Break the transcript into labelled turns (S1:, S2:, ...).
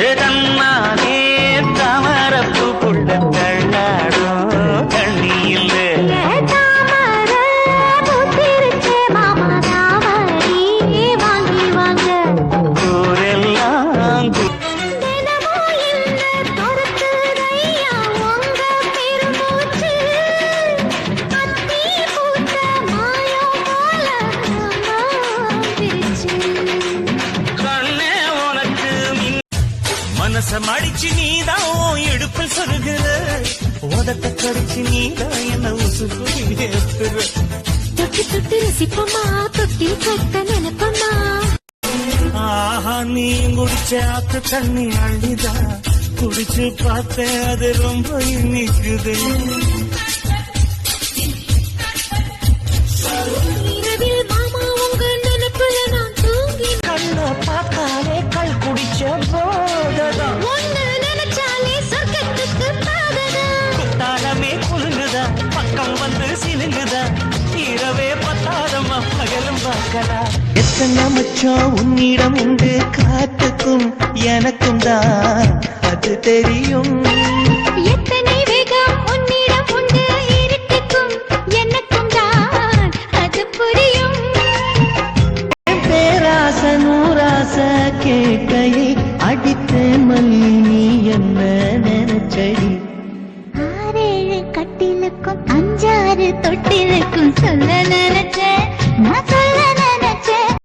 S1: ఏదన్నా மனச மடிச்சு நீதான் இடுப்பில் சொருகிற. உதட்ட கடிச்சு நீதான் என்ன ஏத்துற.
S2: தொட்டு தொட்டு ரசிப்பமா? தொட்டி கட்ட நினைப்பமா?
S1: ஆஹா நீ குடிச்ச ஆத்து தண்ணி அள்ளிதா குடிச்சு பார்த்தேன் அது ரொம்ப இனிக்குது.
S2: ஒன்னு நினைச்சாலே சொர்க்கத்துக்கு பாதகம்
S1: குத்தாலமே குலுங்குதா? பக்கம் வந்து சிலுங்குதா? இரவே பத்தாதம்மா பகலும் பார்க்கலாம் எத்தனை மச்சம் உன்னிடம் உண்டு காத்துக்கும் எனக்கும் தான். அது தெரியும்.
S2: எத்தனை வேகம் உன்னிடம் உண்டு இருட்டுக்கும் எனக்கும் தான். அது புரியும்.
S1: பேராச நூராச கேட்கையை அடித்த மல்லி நீ என்ன நினைச்சடி?
S2: ஆறேழு கட்டிலுக்கும் அஞ்சாறு தொட்டிலுக்கும் சொல்லல.